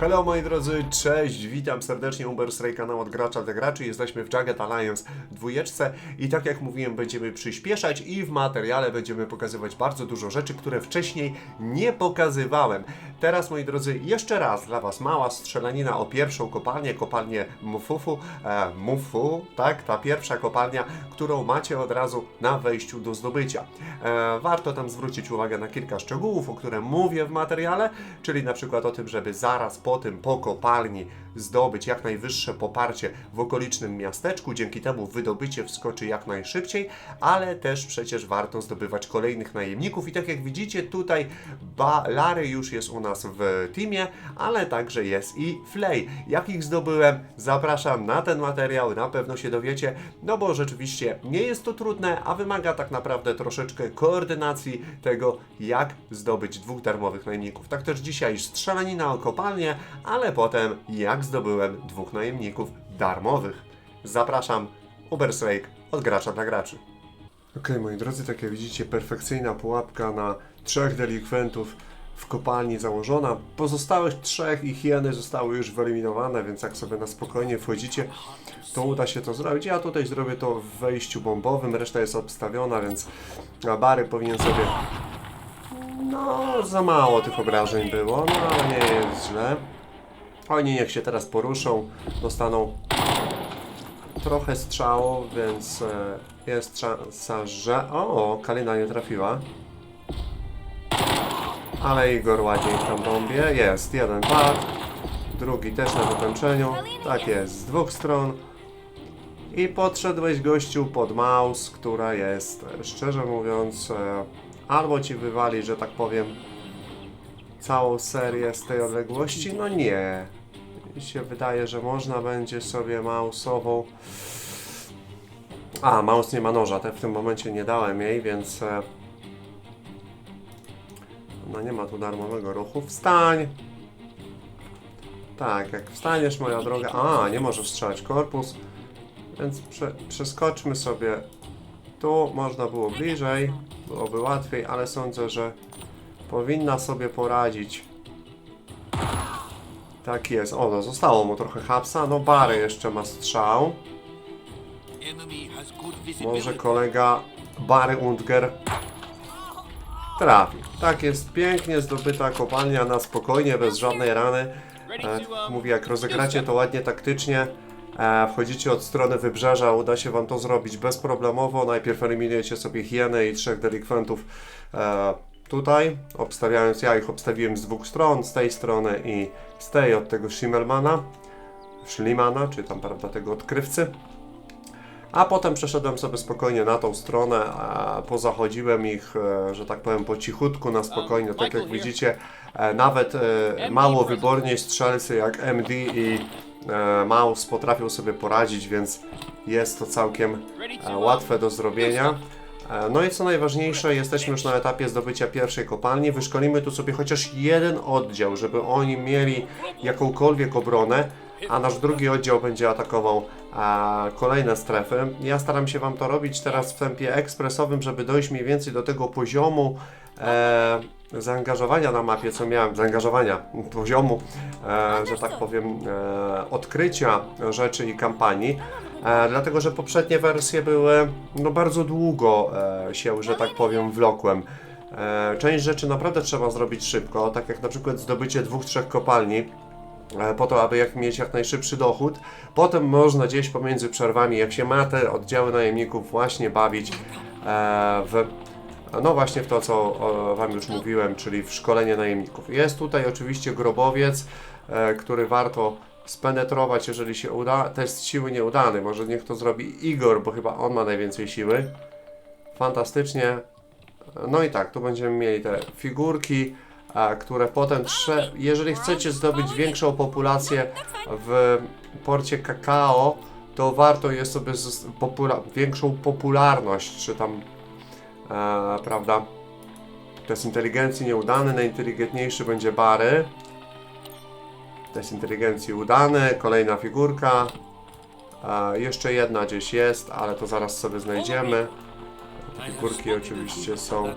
Hello moi drodzy, cześć, witam serdecznie Uberstray kanał od gracza do graczy. Jesteśmy w Jagged Alliance dwójeczce i tak jak mówiłem będziemy przyspieszać i w materiale będziemy pokazywać bardzo dużo rzeczy, które wcześniej nie pokazywałem. Teraz moi drodzy, jeszcze raz dla Was mała strzelanina o pierwszą kopalnię, kopalnię Mufufu, e, Mufu, tak, ta pierwsza kopalnia, którą macie od razu na wejściu do zdobycia. E, warto tam zwrócić uwagę na kilka szczegółów, o które mówię w materiale, czyli na przykład o tym, żeby zaraz po tym, po kopalni zdobyć jak najwyższe poparcie w okolicznym miasteczku, dzięki temu wydobycie wskoczy jak najszybciej, ale też przecież warto zdobywać kolejnych najemników i tak jak widzicie tutaj ba Lary już jest u nas w teamie, ale także jest i Flay. Jak ich zdobyłem? Zapraszam na ten materiał, na pewno się dowiecie, no bo rzeczywiście nie jest to trudne, a wymaga tak naprawdę troszeczkę koordynacji tego, jak zdobyć dwóch darmowych najemników. Tak też dzisiaj strzelanina o kopalnię, ale potem jak zdobyłem dwóch najemników darmowych. Zapraszam, Uberslake od gracza dla graczy. Okej, moi drodzy, tak jak widzicie, perfekcyjna pułapka na trzech delikwentów w kopalni założona. Pozostałych trzech i hieny zostały już wyeliminowane, więc jak sobie na spokojnie wchodzicie, to uda się to zrobić. Ja tutaj zrobię to w wejściu bombowym, reszta jest obstawiona, więc Bary powinien sobie... No, za mało tych obrażeń było, no ale nie jest źle. Oni niech się teraz poruszą, dostaną trochę strzałów, więc e, jest szansa, że... O, Kalina nie trafiła. Ale Igor ładnie tam bombie. Jest, jeden pad, drugi też na dokończeniu. Tak jest, z dwóch stron. I podszedłeś gościu pod mouse, która jest, szczerze mówiąc, e, albo ci wywali, że tak powiem, całą serię z tej odległości. No nie. Mi się wydaje, że można będzie sobie mouse'ową... A, mouse nie ma noża, te w tym momencie nie dałem jej, więc... Ona nie ma tu darmowego ruchu. Wstań! Tak, jak wstaniesz, moja droga... A, nie możesz strzelać korpus. Więc prze, przeskoczmy sobie tu. Można było bliżej, byłoby łatwiej, ale sądzę, że powinna sobie poradzić. Tak jest. O, no, zostało mu trochę hapsa. No, Bary jeszcze ma strzał. Może kolega Bary Undger trafi. Tak jest pięknie zdobyta kopalnia na spokojnie, bez żadnej rany. E, mówię, jak rozegracie to ładnie taktycznie, e, wchodzicie od strony wybrzeża, uda się wam to zrobić bezproblemowo. Najpierw eliminujecie sobie hienę i trzech delikwentów e, tutaj, obstawiając, ja ich obstawiłem z dwóch stron, z tej strony i z tej od tego Schimmelmana, Schlimana, czy tam prawda tego odkrywcy. A potem przeszedłem sobie spokojnie na tą stronę, a pozachodziłem ich, e, że tak powiem, po cichutku, na spokojnie. Tak jak widzicie, e, nawet e, mało wybornie strzelcy jak MD i Mouse potrafią sobie poradzić, więc jest to całkiem łatwe do zrobienia. E, No i co najważniejsze, jesteśmy już na etapie zdobycia pierwszej kopalni. Wyszkolimy tu sobie chociaż jeden oddział, żeby oni mieli jakąkolwiek obronę, a nasz drugi oddział będzie atakował e, kolejne strefy. Ja staram się Wam to robić teraz w tempie ekspresowym, żeby dojść mniej więcej do tego poziomu e, zaangażowania na mapie, co miałem, zaangażowania, poziomu, e, że tak powiem, e, odkrycia rzeczy i kampanii. E, dlatego, że poprzednie wersje były no, bardzo długo e, się, że tak powiem, wlokłem. E, część rzeczy naprawdę trzeba zrobić szybko, tak jak na przykład zdobycie dwóch, trzech kopalni e, po to, aby jak mieć jak najszybszy dochód. Potem można gdzieś pomiędzy przerwami, jak się ma te oddziały najemników, właśnie bawić e, w no właśnie w to, co Wam już mówiłem, czyli w szkolenie najemników. Jest tutaj oczywiście grobowiec, e, który warto spenetrować, jeżeli się uda. Test siły nieudany, może niech to zrobi Igor, bo chyba on ma najwięcej siły. Fantastycznie. No i tak, tu będziemy mieli te figurki, a, które potem trze... Jeżeli chcecie zdobyć większą populację w porcie kakao, to warto jest sobie popula... większą popularność, czy tam, e, prawda, test inteligencji nieudany, najinteligentniejszy będzie Bary. Test inteligencji udany, kolejna figurka. E, jeszcze jedna gdzieś jest, ale to zaraz sobie znajdziemy. te figurki oczywiście są.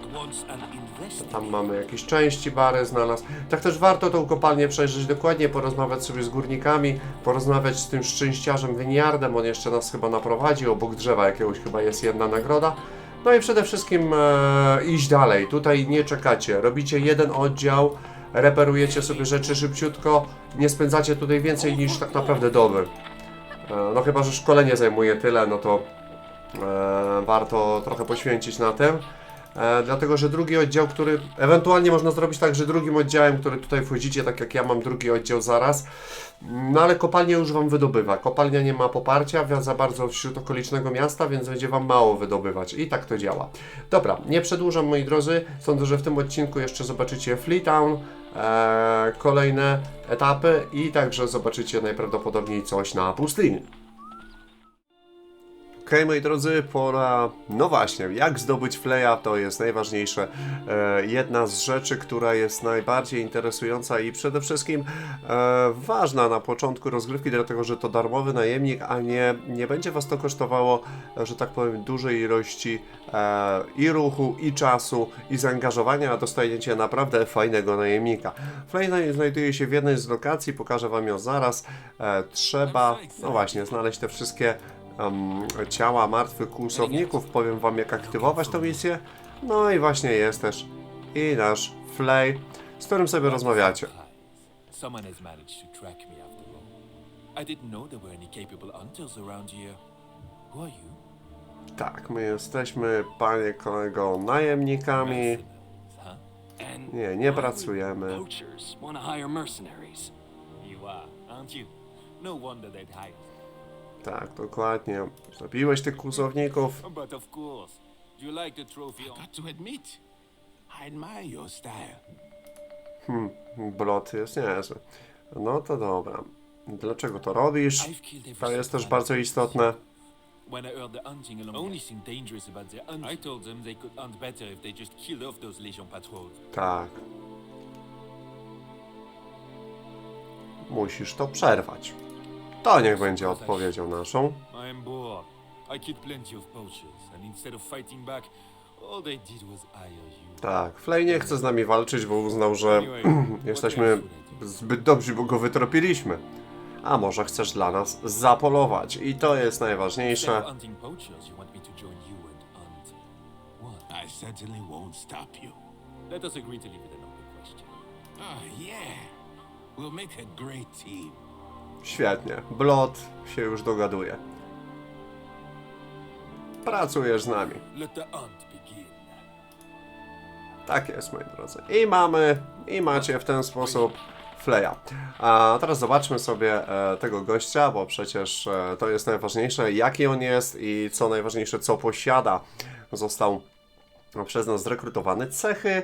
Tam mamy jakieś części bary znalazł. Tak też warto tą kopalnię przejrzeć dokładnie, porozmawiać sobie z górnikami, porozmawiać z tym szczęściarzem Wyniardem, on jeszcze nas chyba naprowadzi, obok drzewa jakiegoś chyba jest jedna nagroda. No i przede wszystkim e, iść dalej, tutaj nie czekacie, robicie jeden oddział, reperujecie sobie rzeczy szybciutko, nie spędzacie tutaj więcej niż tak naprawdę doby. E, no chyba, że szkolenie zajmuje tyle, no to e, warto trochę poświęcić na tym. E, dlatego, że drugi oddział, który ewentualnie można zrobić tak, że drugim oddziałem, który tutaj wchodzicie, tak jak ja mam drugi oddział zaraz, no ale kopalnia już Wam wydobywa. Kopalnia nie ma poparcia za bardzo wśród okolicznego miasta, więc będzie Wam mało wydobywać. I tak to działa. Dobra, nie przedłużam moi drodzy. Sądzę, że w tym odcinku jeszcze zobaczycie Fleetown, e, kolejne etapy i także zobaczycie najprawdopodobniej coś na pustyni. Okej, moi drodzy, pora. No właśnie, jak zdobyć fleja to jest najważniejsze. E, jedna z rzeczy, która jest najbardziej interesująca i przede wszystkim e, ważna na początku rozgrywki, dlatego że to darmowy najemnik, a nie, nie będzie was to kosztowało, że tak powiem, dużej ilości e, i ruchu, i czasu, i zaangażowania, a dostajecie naprawdę fajnego najemnika. Flej naj- znajduje się w jednej z lokacji, pokażę wam ją zaraz. E, trzeba, no właśnie, znaleźć te wszystkie em, ciała martwych kłusowników. Powiem wam jak aktywować tę misję. No i właśnie jest też i nasz Flay, z którym sobie rozmawiacie. Someone has managed to track me after all. I didn't know there were any capable hunters around here. Who are you? Tak, my jesteśmy, panie kolego, najemnikami. Nie, nie pracujemy. Poachers want to hire mercenaries. You are, aren't you? No wonder they'd hire. Tak, dokładnie. Zabiłeś tych kłusowników. But of course. Do you like the trophy on? Got to admit, I admire your style. Blot jest niezły. No to dobra. Dlaczego to robisz? To jest też bardzo istotne. When I heard the hunting along only thing dangerous about their hunting, I told them they could hunt better if they just killed off those Legion patrols. Tak. Musisz to przerwać. To niech będzie odpowiedzią naszą. I'm bored. I killed plenty of poachers, and instead of fighting back, all they did was hire you. Tak, Flay nie chce z nami walczyć, bo uznał, że jesteśmy zbyt dobrzy, bo go wytropiliśmy. A może chcesz dla nas zapolować i to jest Instead najważniejsze. of hunting poachers, you want me to join you and hunt what? I certainly won't stop you. Let us agree to leave it an open question. Oh, yeah. We'll make a great team. Świetnie. Blot się już dogaduje. Pracujesz z nami. Tak jest, moi drodzy. I mamy, i macie w ten sposób Fleja. A teraz zobaczmy sobie e, tego gościa, bo przecież e, to jest najważniejsze, jaki on jest i co najważniejsze, co posiada. Został przez nas zrekrutowany. Cechy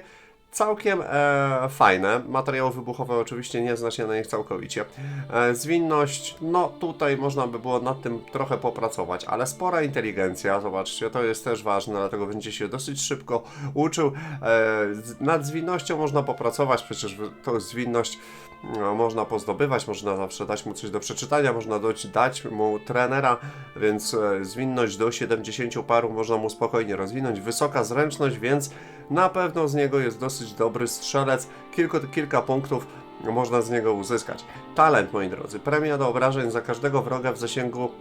całkiem e, fajne. Materiały wybuchowe oczywiście nie zna się na nich całkowicie. E, zwinność, no tutaj można by było nad tym trochę popracować, ale spora inteligencja, zobaczcie, to jest też ważne, dlatego będzie się dosyć szybko uczył. E, nad zwinnością można popracować, przecież to zwinność no, można pozdobywać, można zawsze dać mu coś do przeczytać, można dać, dać mu trenera, więc e, zwinność do 70 paru można mu spokojnie rozwinąć. Wysoka zręczność, więc na pewno z niego jest dosyć dobry strzelec. Kilku, kilka punktów można z niego uzyskać. Talent, moi drodzy. Premia do obrażeń za każdego wroga w zasięgu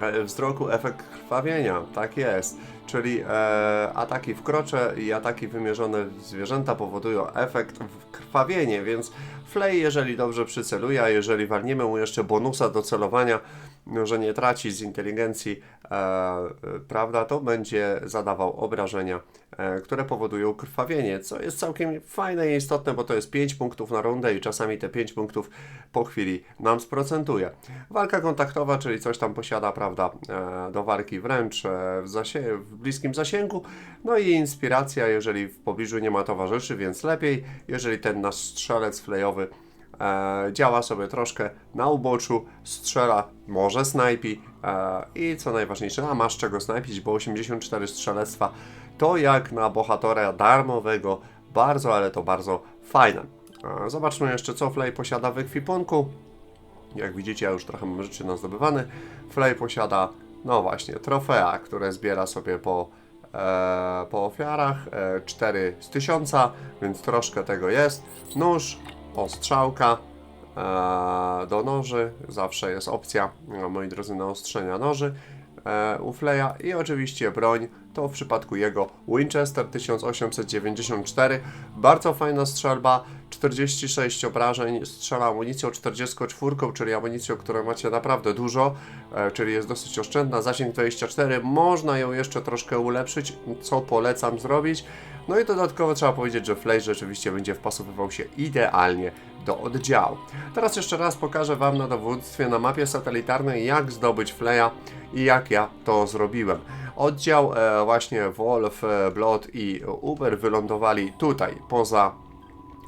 e, wzroku efekt krwawienia, tak jest. Czyli e, ataki w krocze i ataki wymierzone w zwierzęta powodują efekt krwawienie, więc Flay, jeżeli dobrze przyceluje, a jeżeli walniemy mu jeszcze bonusa do celowania, że nie traci z inteligencji, e, e, prawda, to będzie zadawał obrażenia, e, które powodują krwawienie, co jest całkiem fajne i istotne, bo to jest 5 punktów na rundę i czasami te 5 punktów po chwili nam sprocentuje. Walka kontaktowa, czyli coś tam posiada, prawda, do walki wręcz w, zasie- w bliskim zasięgu, no i inspiracja, jeżeli w pobliżu nie ma towarzyszy, więc lepiej, jeżeli ten nasz strzelec flejowy działa sobie troszkę na uboczu, strzela, może snajpi e, i co najważniejsze, a masz czego snajpić, bo 84 strzelectwa to jak na bohatera darmowego, bardzo, ale to bardzo fajne. E, zobaczmy jeszcze co Flay posiada w ekwipunku. Jak widzicie, ja już trochę mam rzeczy nazdobywany. Flay posiada, no właśnie, trofea, które zbiera sobie po e, po ofiarach, e, 4 z 1000, więc troszkę tego jest. Nóż, ostrzałka, e, do noży, zawsze jest opcja, moi drodzy, na ostrzenia noży e, u Fleja i oczywiście broń, to w przypadku jego Winchester 1894, bardzo fajna strzelba, 46 obrażeń, strzela amunicją 44, czyli amunicją, którą macie naprawdę dużo, e, czyli jest dosyć oszczędna, zasięg 24, można ją jeszcze troszkę ulepszyć, co polecam zrobić. No i dodatkowo trzeba powiedzieć, że Flay rzeczywiście będzie wpasowywał się idealnie do oddziału. Teraz jeszcze raz pokażę Wam na dowództwie na mapie satelitarnej, jak zdobyć Flaya i jak ja to zrobiłem. Oddział e, właśnie Wolf, e, Blood i Uber wylądowali tutaj, poza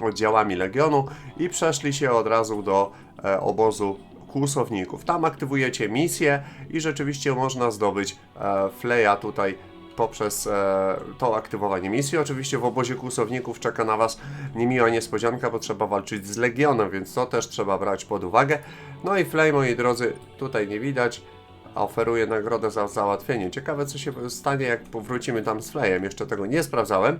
oddziałami Legionu i przeszli się od razu do e, obozu kłusowników. Tam aktywujecie misję i rzeczywiście można zdobyć e, Fleja tutaj poprzez e, to aktywowanie misji. Oczywiście w obozie kłusowników czeka na Was niemiła niespodzianka, bo trzeba walczyć z Legionem, więc to też trzeba brać pod uwagę. No i Flej, moi drodzy, tutaj nie widać, oferuje nagrodę za załatwienie. Ciekawe, co się stanie, jak powrócimy tam z Flejem. Jeszcze tego nie sprawdzałem.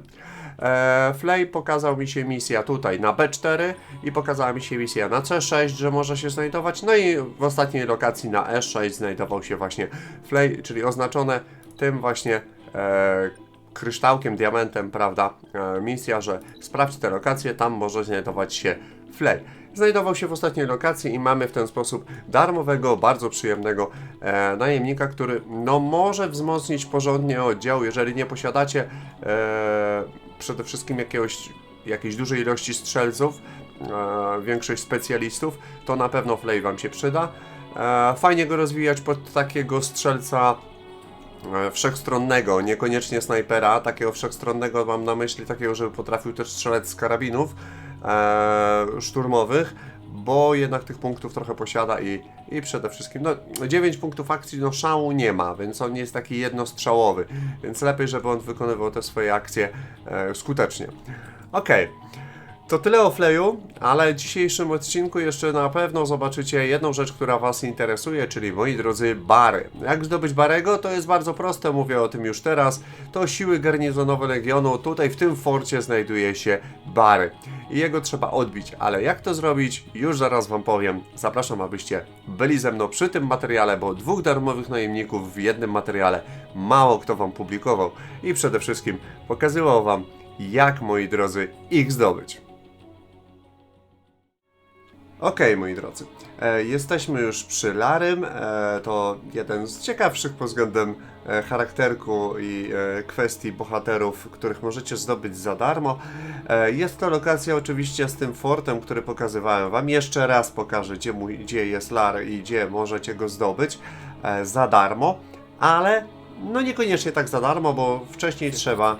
E, Flay pokazał mi się misja tutaj na B4 i pokazała mi się misja na C6, że może się znajdować. No i w ostatniej lokacji na E6 znajdował się właśnie Flay, czyli oznaczone tym właśnie kryształkiem, diamentem, prawda? E, misja, że sprawdź te lokacje, tam może znajdować się Flay. Znajdował się w ostatniej lokacji i mamy w ten sposób darmowego, bardzo przyjemnego e, najemnika, który no może wzmocnić porządnie oddział, jeżeli nie posiadacie e, przede wszystkim jakiegoś, jakiejś dużej ilości strzelców, e, większość specjalistów, to na pewno Flay Wam się przyda. E, fajnie go rozwijać pod takiego strzelca e, wszechstronnego, niekoniecznie snajpera, takiego wszechstronnego mam na myśli takiego, żeby potrafił też strzelać z karabinów e, szturmowych, bo jednak tych punktów trochę posiada i, i przede wszystkim, no 9 punktów akcji, no szału nie ma, więc on nie jest taki jednostrzałowy, więc lepiej, żeby on wykonywał te swoje akcje e, skutecznie. Okej. To tyle o Fleju, ale w dzisiejszym odcinku jeszcze na pewno zobaczycie jedną rzecz, która Was interesuje, czyli moi drodzy, bary. Jak zdobyć Barego? To jest bardzo proste, mówię o tym już teraz. To siły garnizonowe Legionu, tutaj w tym forcie znajduje się Bary. I jego trzeba odbić, ale jak to zrobić? Już zaraz Wam powiem. Zapraszam, abyście byli ze mną przy tym materiale, bo dwóch darmowych najemników w jednym materiale mało kto Wam publikował i przede wszystkim pokazywał Wam, jak, moi drodzy, ich zdobyć. Okej, moi drodzy, e, jesteśmy już przy Larym. E, to jeden z ciekawszych pod względem e, charakterku i e, kwestii bohaterów, których możecie zdobyć za darmo. E, jest to lokacja oczywiście z tym fortem, który pokazywałem Wam. Jeszcze raz pokażę, gdzie, gdzie jest Lar i gdzie możecie go zdobyć e, za darmo, ale no niekoniecznie tak za darmo, bo wcześniej trzeba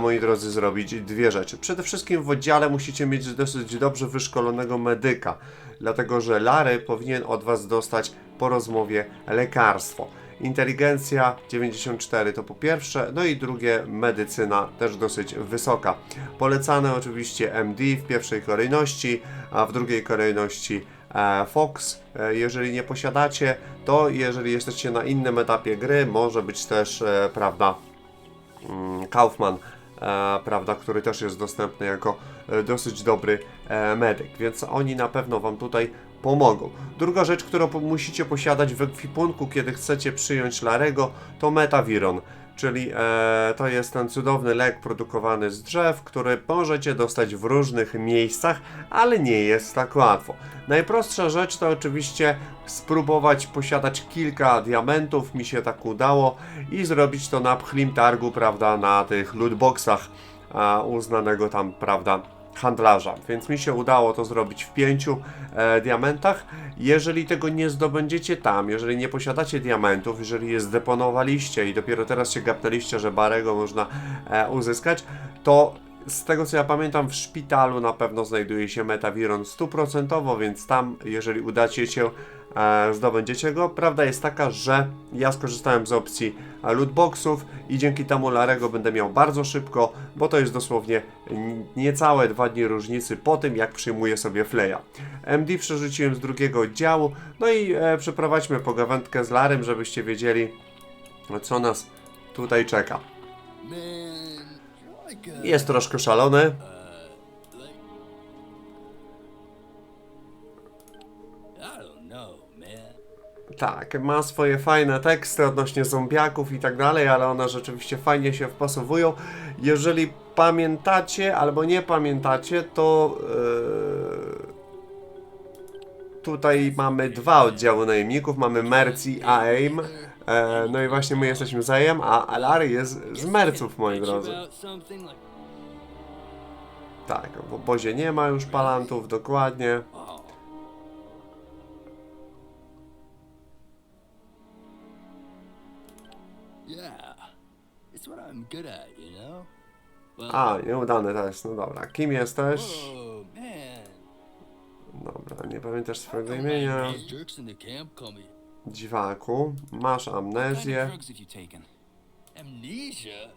moi drodzy, zrobić dwie rzeczy. Przede wszystkim w oddziale musicie mieć dosyć dobrze wyszkolonego medyka, dlatego że Lary powinien od Was dostać po rozmowie lekarstwo. Inteligencja 94 to po pierwsze, no i drugie medycyna też dosyć wysoka. Polecane oczywiście MD w pierwszej kolejności, a w drugiej kolejności e, Fox. E, Jeżeli nie posiadacie, to jeżeli jesteście na innym etapie gry, może być też, e, prawda, Kaufman, e, prawda, który też jest dostępny jako e, dosyć dobry e, medyk, więc oni na pewno Wam tutaj pomogą. Druga rzecz, którą musicie posiadać w ekwipunku, kiedy chcecie przyjąć Larego, to Metaviron, czyli e, to jest ten cudowny lek produkowany z drzew, który możecie dostać w różnych miejscach, ale nie jest tak łatwo. Najprostsza rzecz to oczywiście spróbować posiadać kilka diamentów, mi się tak udało, i zrobić to na pchlim targu, prawda, na tych lootboxach a, uznanego tam, prawda, handlarza. Więc mi się udało to zrobić w pięciu e, diamentach. Jeżeli tego nie zdobędziecie tam, jeżeli nie posiadacie diamentów, jeżeli je zdeponowaliście i dopiero teraz się gapnęliście, że Barego można e, uzyskać, to z tego co ja pamiętam, w szpitalu na pewno znajduje się Metaviron stuprocentowo, więc tam, jeżeli udacie się, e, zdobędziecie go. Prawda jest taka, że ja skorzystałem z opcji lootboxów i dzięki temu Larego będę miał bardzo szybko, bo to jest dosłownie niecałe dwa dni różnicy po tym, jak przyjmuję sobie Fleja. MD przerzuciłem z drugiego oddziału, no i e, przeprowadźmy pogawędkę z Larym, żebyście wiedzieli, co nas tutaj czeka. Jest troszkę szalony. Tak, ma swoje fajne teksty odnośnie zombiaków i tak dalej, ale one rzeczywiście fajnie się wpasowują. Jeżeli pamiętacie albo nie pamiętacie, to yy, tutaj mamy dwa oddziały najemników. Mamy Merc i AIM. E, no i właśnie my jesteśmy z AIM, a Alary jest z Merców, moi drodzy. Tak, w obozie nie ma już palantów, dokładnie. Good at, you know? A, nieudany test, no dobra. Kim jesteś? oh. Dobra, nie pamiętasz swojego imienia. Dziwaku, masz amnezję. amnesia.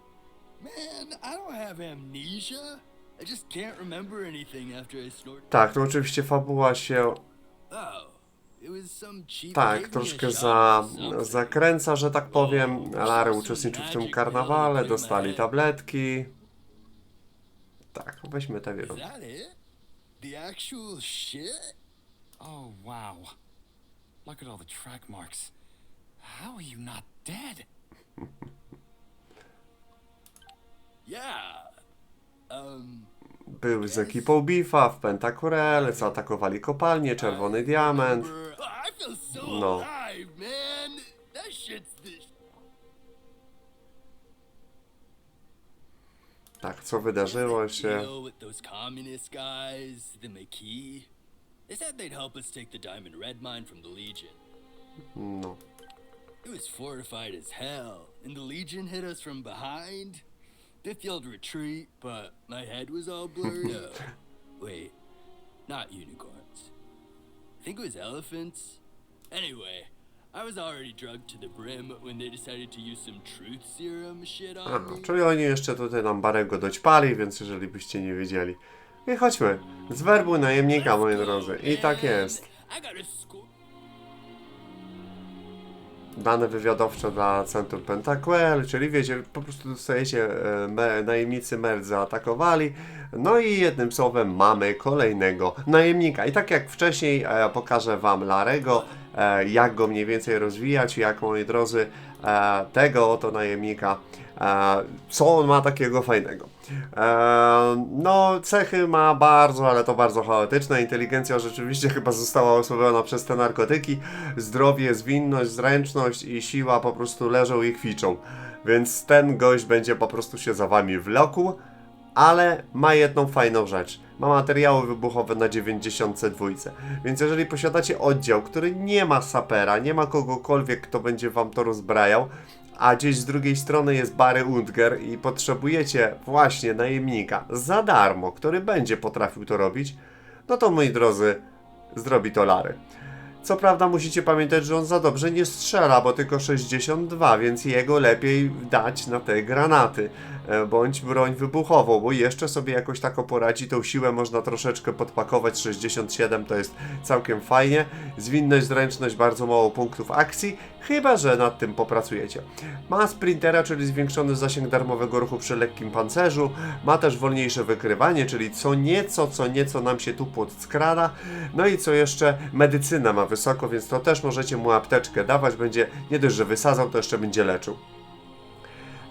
Man, I don't have amnesia. I just can't remember anything after I snort. Tak, no oczywiście fabuła się Oh, tak troszkę za, zakręca, że tak powiem. Lary uczestniczył w tym karnawale, dostali tabletki. Tak, weźmy te wielu. Oh, wow. Look at all the track marks. How are you not dead? Yeah. Um. Był z ekipą Bifa w Pentakurele, zaatakowali kopalnię, Czerwony Diament. No. Tak, co wydarzyło się? Deal with those communist guys, the McKee. They said they'd help us take the Diamond Red mine from the Legion. No. It was fortified as hell, and the Legion hit us from behind. Retreat, but my head was all blurred up. Wait, not unicorns. I think it was elephants. Anyway, I was already drugged to the brim when they decided to use some truth serum shit on me. czyli oni jeszcze tutaj nam Barego doćpali, więc jeżeli byście nie wiedzieli. I chodźmy. Z werbu najemnika, moi drodzy. I tak jest. I got a score. Dane wywiadowcze dla Centrum Pentaquel, czyli wiecie, po prostu dostajecie, e, najemnicy Merd zaatakowali, no i jednym słowem mamy kolejnego najemnika. I tak jak wcześniej e, pokażę Wam Larego, jak go mniej więcej rozwijać, jak moi drodzy, e, tego oto najemnika, e, co on ma takiego fajnego. E, no, cechy ma bardzo, ale to bardzo chaotyczne. Inteligencja rzeczywiście chyba została osłabiona przez te narkotyki. Zdrowie, zwinność, zręczność i siła po prostu leżą i kwiczą. Więc ten gość będzie po prostu się za wami wlokł, ale ma jedną fajną rzecz. Ma materiały wybuchowe na 92. Więc jeżeli posiadacie oddział, który nie ma sapera, nie ma kogokolwiek, kto będzie wam to rozbrajał, a gdzieś z drugiej strony jest Barry Undger i potrzebujecie właśnie najemnika za darmo, który będzie potrafił to robić, no to moi drodzy, zrobi to Lary. Co prawda musicie pamiętać, że on za dobrze nie strzela, bo tylko 62, więc jego lepiej dać na te granaty, bądź broń wybuchową, bo jeszcze sobie jakoś tak poradzi, tą siłę można troszeczkę podpakować, 67 to jest całkiem fajnie, zwinność, zręczność, bardzo mało punktów akcji, chyba, że nad tym popracujecie. Ma sprintera, czyli zwiększony zasięg darmowego ruchu przy lekkim pancerzu, ma też wolniejsze wykrywanie, czyli co nieco, co nieco nam się tu podskrada, no i co jeszcze, medycyna ma wysoko, więc to też możecie mu apteczkę dawać, będzie nie dość, że wysadzał, to jeszcze będzie leczył.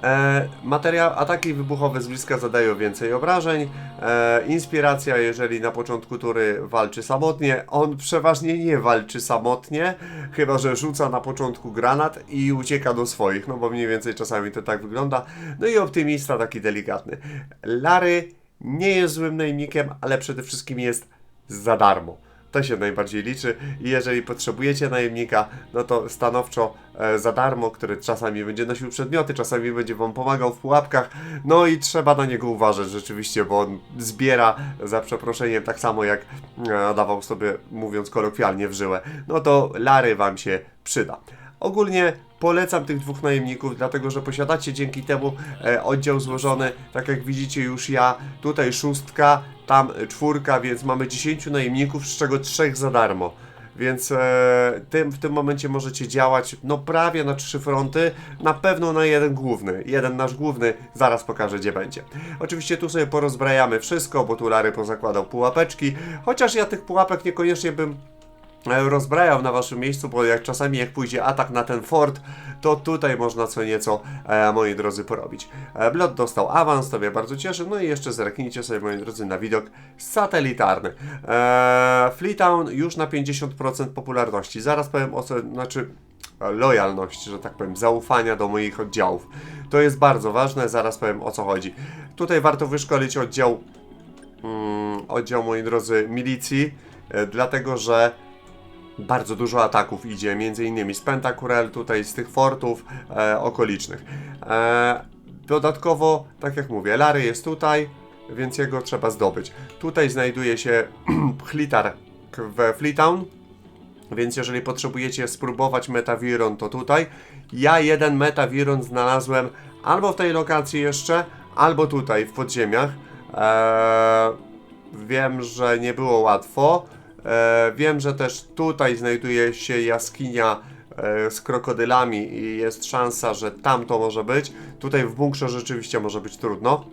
E, materiał, ataki wybuchowe z bliska zadają więcej obrażeń. E, inspiracja, jeżeli na początku tury walczy samotnie, on przeważnie nie walczy samotnie, chyba że rzuca na początku granat i ucieka do swoich, no bo mniej więcej czasami to tak wygląda. No i optymista taki delikatny. Lary nie jest złym najemnikiem, ale przede wszystkim jest za darmo. To się najbardziej liczy i jeżeli potrzebujecie najemnika, no to stanowczo e, za darmo, który czasami będzie nosił przedmioty, czasami będzie wam pomagał w pułapkach, no i trzeba na niego uważać rzeczywiście, bo on zbiera za przeproszeniem tak samo jak e, dawał sobie, mówiąc kolokwialnie, w żyłę. No to Lary wam się przyda. Ogólnie polecam tych dwóch najemników, dlatego że posiadacie dzięki temu e, oddział złożony, tak jak widzicie już ja, tutaj szóstka, tam czwórka, więc mamy 10 najemników, z czego trzech za darmo. Więc e, tym, w tym momencie możecie działać no prawie na trzy fronty, na pewno na jeden główny. Jeden nasz główny, zaraz pokażę gdzie będzie. Oczywiście tu sobie porozbrajamy wszystko, bo tu Lary pozakładał pułapeczki, chociaż ja tych pułapek niekoniecznie bym rozbrajał na waszym miejscu, bo jak czasami jak pójdzie atak na ten fort, to tutaj można co nieco, e, moi drodzy, porobić. E, dostał awans, to mnie bardzo cieszy, no i jeszcze zerknijcie sobie, moi drodzy, na widok satelitarny. E, Freetown już na 50% popularności, zaraz powiem o co, znaczy e, lojalności, że tak powiem, zaufania do moich oddziałów. To jest bardzo ważne, zaraz powiem o co chodzi. Tutaj warto wyszkolić oddział, mm, oddział, moi drodzy, milicji, e, dlatego że bardzo dużo ataków idzie, między innymi z Pentakurel, tutaj z tych fortów e, okolicznych. E, dodatkowo, tak jak mówię, Lary jest tutaj, więc jego trzeba zdobyć. Tutaj znajduje się Chlitar we Freetown, więc jeżeli potrzebujecie spróbować Metaviron, to tutaj. Ja jeden Metaviron znalazłem albo w tej lokacji jeszcze, albo tutaj w podziemiach. Eee, wiem, że nie było łatwo. Eee, wiem, że też tutaj znajduje się jaskinia e, z krokodylami i jest szansa, że tam to może być. Tutaj w bunkrze rzeczywiście może być trudno.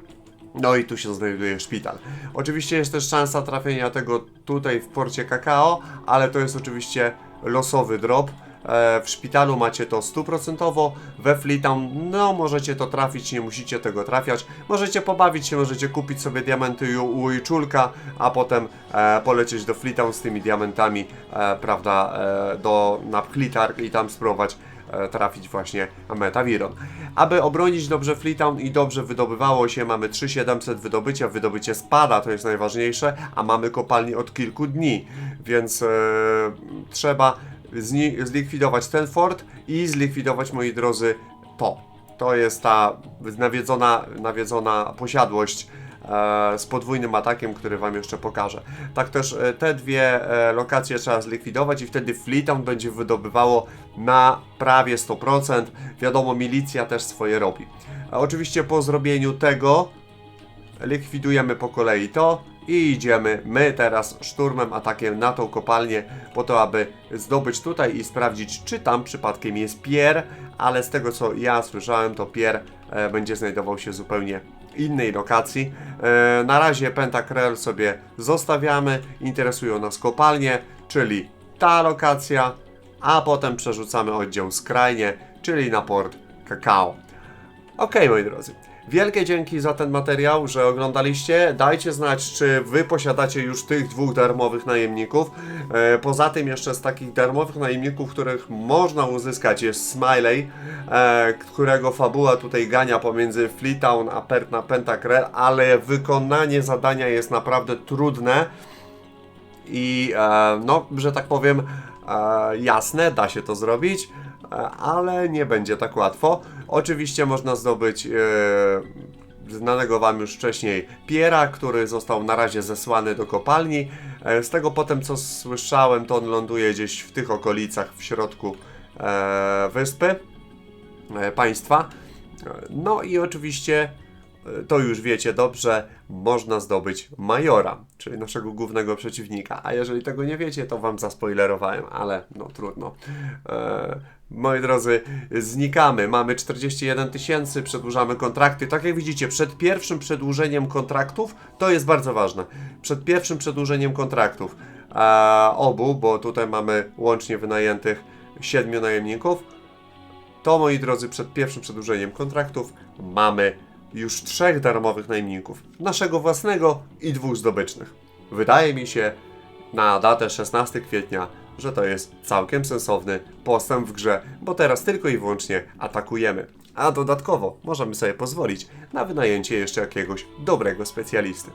No i tu się znajduje szpital. Oczywiście jest też szansa trafienia tego tutaj w porcie kakao, ale to jest oczywiście losowy drop. E, W szpitalu macie to stuprocentowo, we Freetown no możecie to trafić, nie musicie tego trafiać. Możecie pobawić się, możecie kupić sobie diamenty u Ujczulka, a potem e, polecieć do Freetown z tymi diamentami, e, prawda, e, do na i tam spróbować e, trafić właśnie Metaviron. Aby obronić dobrze Freetown i dobrze wydobywało się, mamy 3700 wydobycia, wydobycie spada, to jest najważniejsze, a mamy kopalni od kilku dni, więc e, trzeba zlikwidować ten fort i zlikwidować, moi drodzy, to. To jest ta nawiedzona, nawiedzona posiadłość e, z podwójnym atakiem, który Wam jeszcze pokażę. Tak też e, te dwie e, lokacje trzeba zlikwidować i wtedy Freetown będzie wydobywało na prawie 100%. Wiadomo, milicja też swoje robi. A oczywiście po zrobieniu tego likwidujemy po kolei to i idziemy my teraz szturmem, atakiem na tą kopalnię po to, aby zdobyć tutaj i sprawdzić, czy tam przypadkiem jest Pier, ale z tego co ja słyszałem, to Pier e, będzie znajdował się zupełnie innej lokacji. E, na razie Pentakrel sobie zostawiamy, interesują nas kopalnie, czyli ta lokacja, a potem przerzucamy oddział skrajnie, czyli na port Kakao. Okej, moi drodzy. Wielkie dzięki za ten materiał, że oglądaliście. Dajcie znać, czy wy posiadacie już tych dwóch darmowych najemników. E, poza tym jeszcze z takich darmowych najemników, których można uzyskać jest Smiley, e, którego fabuła tutaj gania pomiędzy Freetown a per na Pentakrel, ale wykonanie zadania jest naprawdę trudne i e, no, że tak powiem, jasne, da się to zrobić, ale nie będzie tak łatwo. Oczywiście można zdobyć e, znanego Wam już wcześniej Piera, który został na razie zesłany do kopalni. E, z tego potem co słyszałem, to on ląduje gdzieś w tych okolicach w środku e, wyspy państwa. No i oczywiście to już wiecie dobrze, można zdobyć Majora, czyli naszego głównego przeciwnika. A jeżeli tego nie wiecie, to wam zaspoilerowałem, ale no trudno. E, moi drodzy, znikamy. Mamy 41 tysięcy, przedłużamy kontrakty. Tak jak widzicie, przed pierwszym przedłużeniem kontraktów, to jest bardzo ważne. Przed pierwszym przedłużeniem kontraktów e, obu, bo tutaj mamy łącznie wynajętych 7 najemników, to moi drodzy, przed pierwszym przedłużeniem kontraktów mamy już trzech darmowych najemników. Naszego własnego i dwóch zdobycznych. Wydaje mi się na datę 16 kwietnia, że to jest całkiem sensowny postęp w grze, bo teraz tylko i wyłącznie atakujemy. A dodatkowo możemy sobie pozwolić na wynajęcie jeszcze jakiegoś dobrego specjalisty.